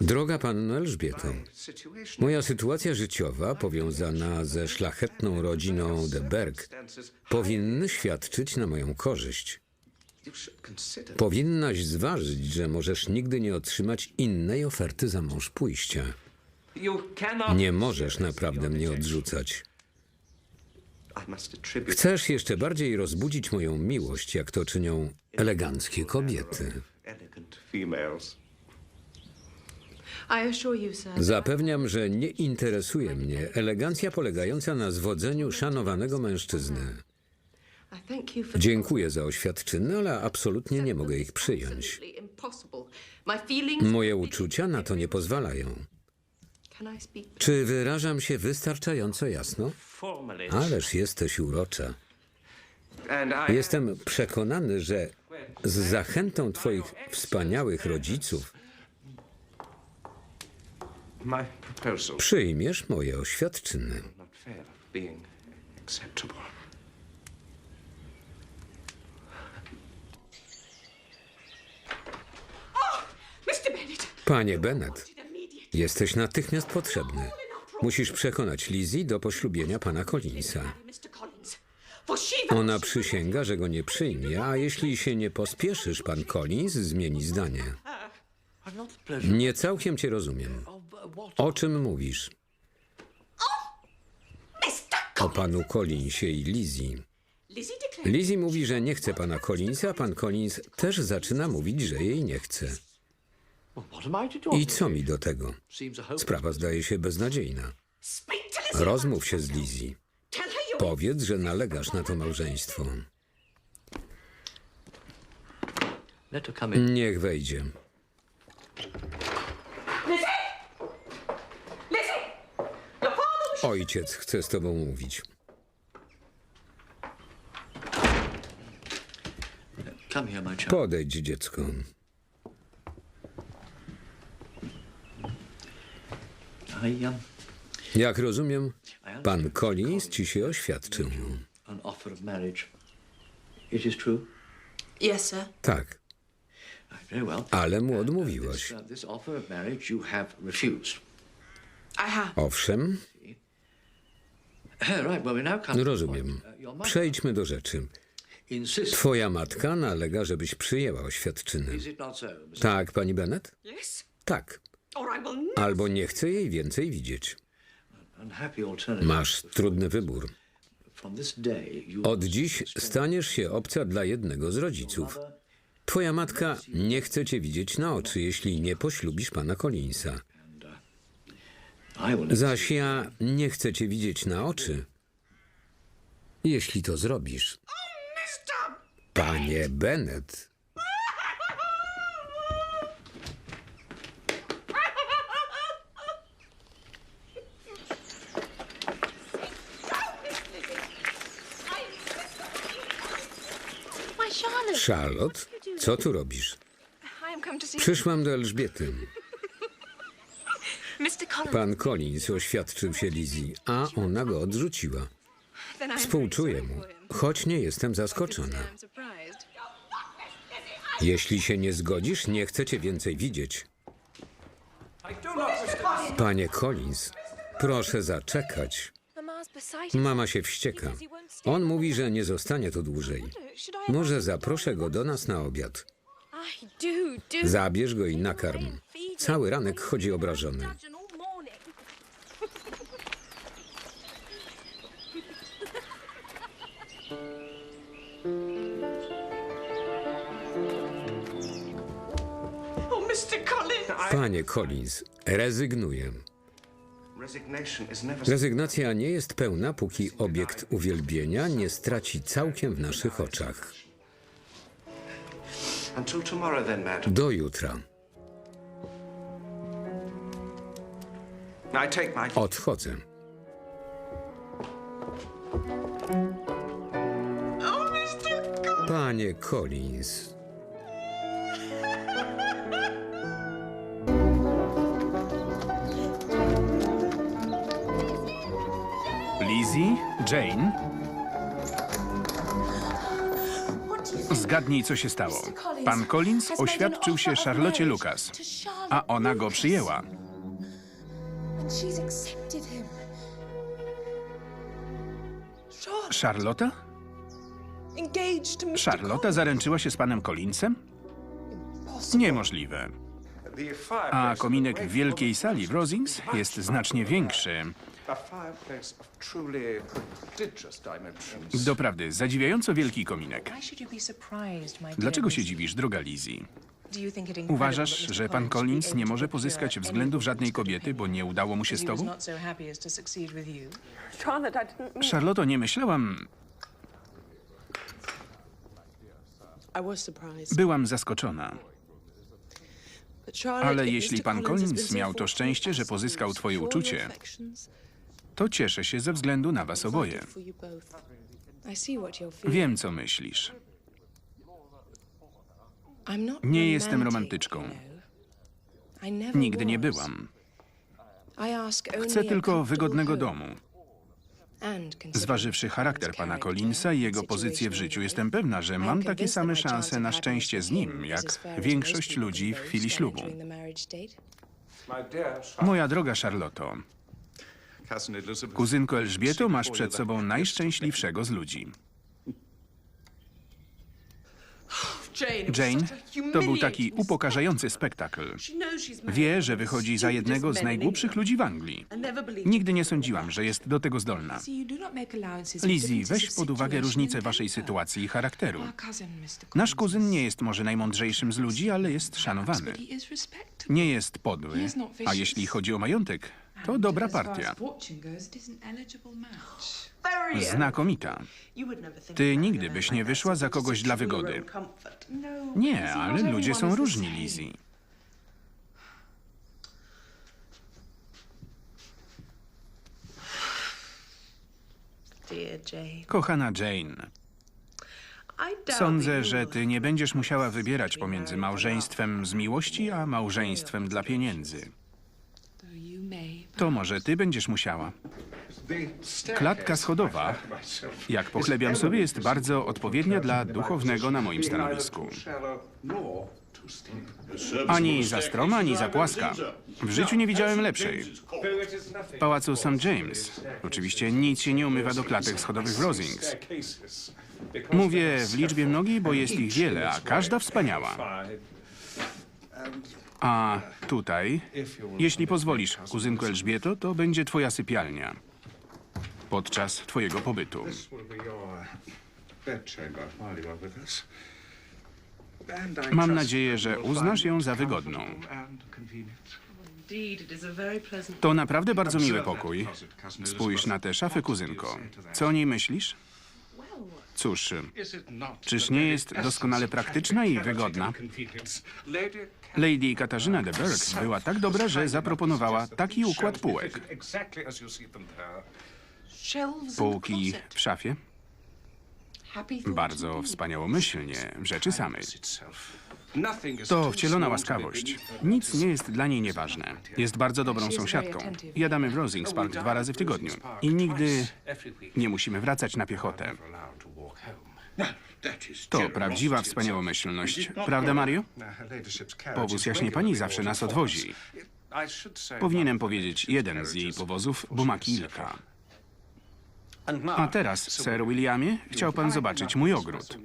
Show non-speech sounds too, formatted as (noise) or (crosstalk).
Droga panno Elżbieto, moja sytuacja życiowa powiązana ze szlachetną rodziną de Berg powinny świadczyć na moją korzyść. Powinnaś zważyć, że możesz nigdy nie otrzymać innej oferty za mąż pójścia. Nie możesz naprawdę mnie odrzucać. Chcesz jeszcze bardziej rozbudzić moją miłość, jak to czynią eleganckie kobiety. I assure you, sir. Zapewniam, że nie interesuje mnie elegancja polegająca na zwodzeniu szanowanego mężczyzny. Dziękuję za oświadczyny, ale absolutnie nie mogę ich przyjąć. Moje uczucia na to nie pozwalają. Czy wyrażam się wystarczająco jasno? Ależ jesteś urocza. Jestem przekonany, że z zachętą Twoich wspaniałych rodziców My proposal przyjmiesz moje oświadczyny. not fair of being acceptable. Mr. Bennett, Panie Bennet, jesteś natychmiast potrzebny. Musisz przekonać Lizzie do poślubienia pana Collinsa. Mr. Collins. For she Ona przysięga, że go nie przyjmie, a jeśli się nie pospieszysz, pan Collins zmieni zdanie. I've not the pleasure. Nie całkiem cię rozumiem. O czym mówisz? O panu Collinsie i Lizzie. Lizzie mówi, że nie chce pana Collinsa, a pan Collins też zaczyna mówić, że jej nie chce. I co mi do tego? Sprawa zdaje się beznadziejna. Rozmów się z Lizzie. Powiedz, że nalegasz na to małżeństwo. Niech wejdzie. Lizzie! Lizzie! Your father. Ojciec chce z tobą mówić. Podejdź, dziecko. Um, Jak rozumiem, pan Collins ci się oświadczył. Yes, sir. Tak, ale mu This, odmówiłaś. uh, (clears throat) rozumiem. Przejdźmy do rzeczy. Twoja matka nalega, żebyś przyjęła oświadczyny. Tak, pani Bennet? Tak. Not. Albo nie chcę jej więcej widzieć. Masz trudny wybór. Od dziś staniesz się obca dla jednego z rodziców. Twoja matka nie chce cię widzieć na oczy, jeśli nie poślubisz pana Collinsa. Zaś ja nie chcę cię widzieć na oczy, jeśli to zrobisz. Panie Bennet, My Charlotte. Co tu robisz? Przyszłam do Elżbiety. Pan Collins oświadczył się Lizzie, a ona go odrzuciła. Współczuję mu, choć nie jestem zaskoczona. Jeśli się nie zgodzisz, nie chcę cię więcej widzieć. Panie Collins, proszę zaczekać. Mama się wścieka. On mówi, że nie zostanie tu dłużej. Może zaproszę go do nas na obiad. Zabierz go i nakarm. Cały ranek chodzi obrażony. Panie Collins, rezygnuję. Rezygnacja nie jest pełna, póki obiekt uwielbienia nie straci całkiem w naszych oczach. Do jutra. Odchodzę. Panie Collins, Lizzie? Jane? Zgadnij, co się stało. Pan Collins oświadczył się Charlotte Lucas, a ona go przyjęła. Mr. Charlotta zaręczyła się z panem Collinsem? Niemożliwe. A kominek w wielkiej sali w Rosings jest znacznie większy. Doprawdy, zadziwiająco wielki kominek. Dlaczego się dziwisz, droga Lizzie? Uważasz, że pan Collins nie może pozyskać względów żadnej kobiety, bo nie udało mu się z tobą? Charlotte, nie myślałam. Byłam zaskoczona. Ale jeśli pan Collins miał to szczęście, że pozyskał twoje uczucie, to cieszę się ze względu na was oboje. Wiem, co myślisz. Nie jestem romantyczką. Nigdy nie byłam. Chcę tylko wygodnego domu. Zważywszy charakter pana Collinsa i jego pozycję w życiu, jestem pewna, że mam takie same szanse na szczęście z nim, jak większość ludzi w chwili ślubu. Moja droga Charlotto, Elizabeth. Kuzynko Elżbieto, masz przed sobą najszczęśliwszego z ludzi. Jane, to był taki upokarzający spektakl. Wie, że wychodzi za jednego z najgłupszych ludzi w Anglii. Nigdy nie sądziłam, że jest do tego zdolna. Lizzie, weź pod uwagę różnice waszej sytuacji i charakteru. Nasz kuzyn nie jest może najmądrzejszym z ludzi, ale jest szanowany. Nie jest podły, a jeśli chodzi o majątek, to dobra partia. Znakomita. Ty nigdy byś nie wyszła za kogoś dla wygody. Nie, ale ludzie są różni. Lizzie. Kochana Jane, sądzę, że ty nie będziesz musiała wybierać pomiędzy małżeństwem z miłości, a małżeństwem dla pieniędzy. To może ty będziesz musiała. Klatka schodowa, jak pochlebiam sobie, jest bardzo odpowiednia dla duchownego na moim stanowisku. Ani za stroma, ani za płaska. W życiu nie widziałem lepszej. W pałacu St. James. Oczywiście nic się nie umywa do klatek schodowych w Rosings. Mówię w liczbie mnogiej, bo jest ich wiele, a każda wspaniała. A tutaj, jeśli pozwolisz, kuzynku Elżbieto, to będzie twoja sypialnia. Podczas twojego pobytu. Mam nadzieję, że uznasz ją za wygodną. To naprawdę bardzo miły pokój. Spójrz na tę szafę, kuzynko. Co o niej myślisz? Cóż, czyż nie jest doskonale praktyczna i wygodna? Lady Katarzyna de Burgh była tak dobra, że zaproponowała taki układ półek. Półki w szafie? Bardzo wspaniałomyślnie, w rzeczy samej. To wcielona łaskawość. Nic nie jest dla niej nieważne. Jest bardzo dobrą sąsiadką. Jadamy w Rosings Park dwa razy w tygodniu. I nigdy nie musimy wracać na piechotę. Home. To prawdziwa wspaniałomyślność. Prawda, Mario? Powóz jaśnie pani zawsze nas odwozi. Powinienem powiedzieć jeden z jej powozów, bo ma kilka. A teraz, Sir Williamie, chciał pan zobaczyć mój ogród.